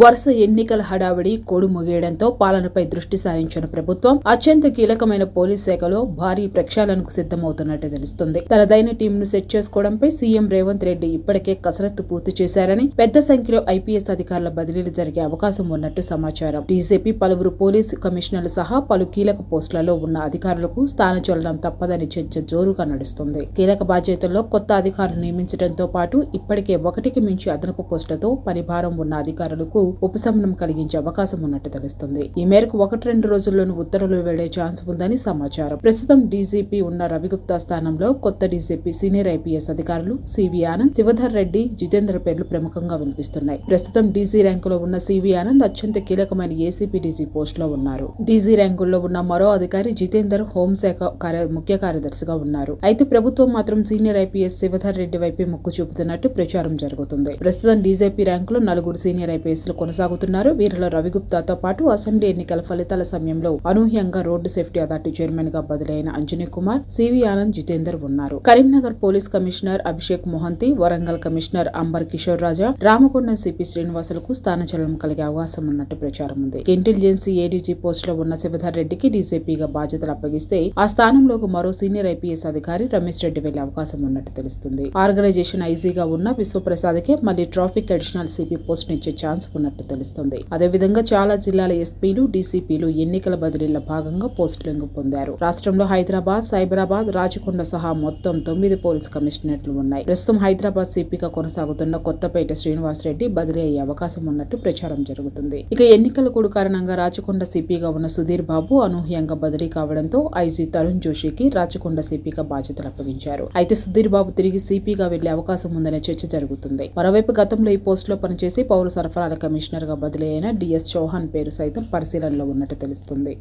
వరుస ఎన్నికల హడావిడి కోడు ముగియడంతో పాలనపై దృష్టి సారించిన ప్రభుత్వం అత్యంత కీలకమైన పోలీస్ శాఖలో భారీ ప్రక్షాళనకు సిద్ధమవుతున్నట్టు తెలుస్తుంది. తనదైన టీంను సెట్ చేసుకోవడంపై సీఎం రేవంత్ రెడ్డి ఇప్పటికే కసరత్తు పూర్తి చేశారని పెద్ద సంఖ్యలో ఐపీఎస్ అధికారుల బదిలీలు జరిగే అవకాశం ఉన్నట్టు సమాచారం. డీజీపీ పలువురు పోలీసు కమిషనర్లు సహా పలు కీలక పోస్టులలో ఉన్న అధికారులకు స్థానచలనం తప్పదని చర్చ జోరుగా నడుస్తుంది. కీలక బాధ్యతల్లో కొత్త అధికారులు నియమించడంతో పాటు ఇప్పటికే ఒకటికి మించి అదనపు పోస్టులతో పనిభారం ఉన్న అధికారులకు ఉపశమనం కలిగించే అవకాశం ఉన్నట్టు తెలుస్తుంది. ఈ మేరకు ఒకటి రెండు రోజుల్లోనూ ఉత్తర్వులు వెళ్ళే ఛాన్స్ ఉందని సమాచారం. ప్రస్తుతం డీజీపీ ఉన్న రవిగుప్తా స్థానంలో కొత్త డీజీపీ సీనియర్ ఐపీఎస్ అధికారులు సివి ఆనంద్ శివధర్ రెడ్డి జితేంద్ర పేర్లు ప్రముఖంగా వినిపిస్తున్నాయి. ప్రస్తుతం డీజీ ర్యాంకులో ఉన్న సివి ఆనంద్ అత్యంత కీలకమైన ఏసీపీ డీజీ పోస్ట్లో ఉన్నారు. డీజీ ర్యాంకుల్లో ఉన్న మరో అధికారి జితేందర్ హోంశాఖ కార్య ముఖ్య కార్యదర్శిగా ఉన్నారు. అయితే ప్రభుత్వం మాత్రం సీనియర్ ఐపీఎస్ శివధర్ రెడ్డి వైపే మొక్కు చూపుతున్నట్టు ప్రచారం జరుగుతుంది. ప్రస్తుతం డీజీపీ ర్యాంకులో నలుగురు సీనియర్ ఐపీఎస్ లు కొనసాగుతున్నారు. వీరిలో రవిగుప్తాతో పాటు అసెంబ్లీ ఎన్నికల ఫలితాల సమయంలో అనూహ్యంగా రోడ్డు సేఫ్టీ అథారిటీ చైర్మన్గా బదిలైన అంజనీ కుమార్ సివి ఆనంద్ జితేందర్ ఉన్నారు. Karimnagar police commissioner Abhishek Mohanty Warangal commissioner Amber Kishore Raja Ramakonda CP శ్రీనివాసులకు స్థానచలనం కలిగే అవకాశం ఉన్నట్టు ప్రచారం ఉంది. ఇంటెలిజెన్సీ ఏడీజీ పోస్ట్లో ఉన్న శివధర్ రెడ్డికి డీసీపీగా బాధ్యతలు అప్పగిస్తే ఆ స్థానంలోకి మరో సీనియర్ ఐపీఎస్ అధికారి రమేష్ రెడ్డి వెళ్ళే అవకాశం ఉన్నట్టు తెలుస్తుంది. ఆర్గనైజేషన్ ఐజీగా ఉన్న విశ్వప్రసాద్ కే మళ్ళీ ట్రాఫిక్ అడిషనల్ సిపి పోస్ట్ ఇచ్చే ఛాన్స్ ఉన్నట్టు తెలుస్తుంది. అదేవిధంగా చాలా జిల్లాల ఎస్పీలు డీసీపీలు ఎన్నికల బదిలీల భాగంగా పోస్టులింగ్ పొందారు. రాష్ట్రంలో హైదరాబాద్ సైబరాబాద్ రాచకొండ సహా మొత్తం తొమ్మిది పోలీస్ కమిషనరేట్లు ఉన్నాయి. ప్రస్తుతం హైదరాబాద్ సిపిగా కొనసాగుతున్న కొత్తపేట శ్రీనివాస్ రెడ్డి బదిలీ అయ్యే అవకాశం ఉన్నట్టు ప్రచారం జరుగుతుంది. ఇక ఎన్నికల కూడు కారణంగా రాచకొండ సిపిగా ఉన్న సుధీర్ బాబు అనూహ్యంగా బదిలీ కావడంతో ఐజీ తరుణ్ జోషికి రాచకొండ సిపిగా బాధ్యతలు అప్పగించారు. అయితే సుధీర్ బాబు తిరిగి సిపిగా వెళ్ళే అవకాశం ఉందనే చర్చ జరుగుతుంది. మరోవైపు గతంలో ఈ పోస్టులో పనిచేసి పౌర సరఫరాల కమిషనర్గా బదిలీ అయిన డిఎస్ చౌహాన్ పేరు సైతం పరిశీలనలో ఉన్నట్టు తెలుస్తుంది.